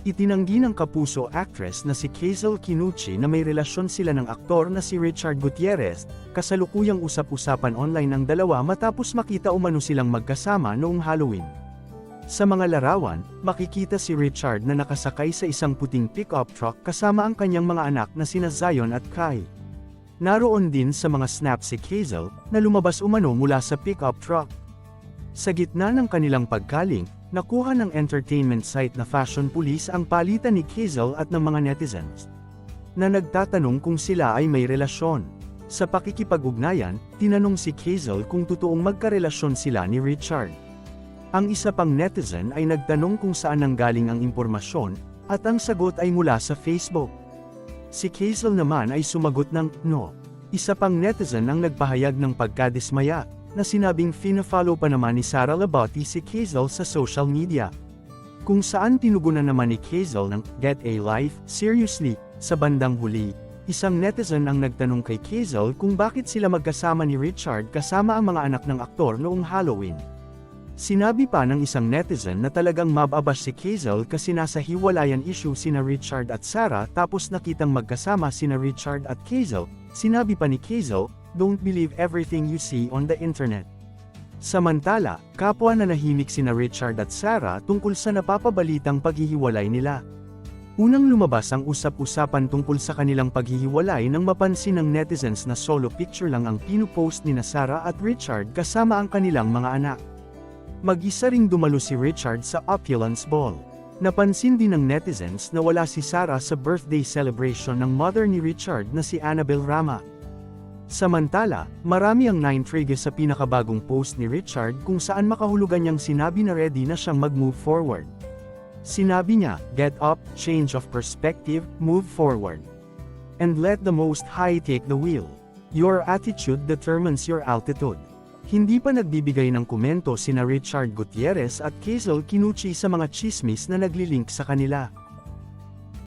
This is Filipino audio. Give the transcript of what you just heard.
Itinanggi ng kapuso actress na si Hazel Kinuchi na may relasyon sila ng aktor na si Richard Gutierrez, kasalukuyang usap-usapan online ng dalawa matapos makita umano silang magkasama noong Halloween. Sa mga larawan, makikita si Richard na nakasakay sa isang puting pick-up truck kasama ang kanyang mga anak na sina Zion at Kai. Naroon din sa mga snap si Hazel, na lumabas umano mula sa pick-up truck. Sa gitna ng kanilang pagkaling, nakuha ng entertainment site na Fashion Police ang palitan ni Hazel at ng mga netizens. Na nagtatanong kung sila ay may relasyon. Sa pakikipag-ugnayan, tinanong si Hazel kung totoong magkarelasyon sila ni Richard. Ang isa pang netizen ay nagtanong kung saan nanggaling ang impormasyon, at ang sagot ay mula sa Facebook. Si Hazel naman ay sumagot ng no. Isa pang netizen ang nagpahayag ng pagkadismaya, na sinabing fina-follow pa naman ni Sarah Labotti si Hazel sa social media. Kung saan tinugunan naman ni Hazel ng Get a Life, Seriously, sa bandang huli, isang netizen ang nagtanong kay Hazel kung bakit sila magkasama ni Richard kasama ang mga anak ng aktor noong Halloween. Sinabi pa ng isang netizen na talagang mababash si Hazel kasi nasa hiwalayan issue sina Richard at Sarah tapos nakitang magkasama sina Richard at Hazel, sinabi pa ni Hazel, don't believe everything you see on the internet. Samantala, kapwa na nahimik sina Richard at Sarah tungkol sa napapabalitang paghihiwalay nila. Unang lumabas ang usap-usapan tungkol sa kanilang paghihiwalay nang mapansin ng netizens na solo picture lang ang pinupost ni Sarah at Richard kasama ang kanilang mga anak. Mag-isa ring dumalo si Richard sa opulence ball. Napansin din ng netizens na wala si Sarah sa birthday celebration ng mother ni Richard na si Annabel Rama. Samantala, marami ang naintrigue sa pinakabagong post ni Richard kung saan makahulugan niyang sinabi na ready na siyang mag-move forward. Sinabi niya, get up, change of perspective, move forward. And let the Most High take the wheel. Your attitude determines your altitude. Hindi pa nagbibigay ng komento sina Richard Gutierrez at Hazel Kinuchi sa mga chismis na naglilink sa kanila.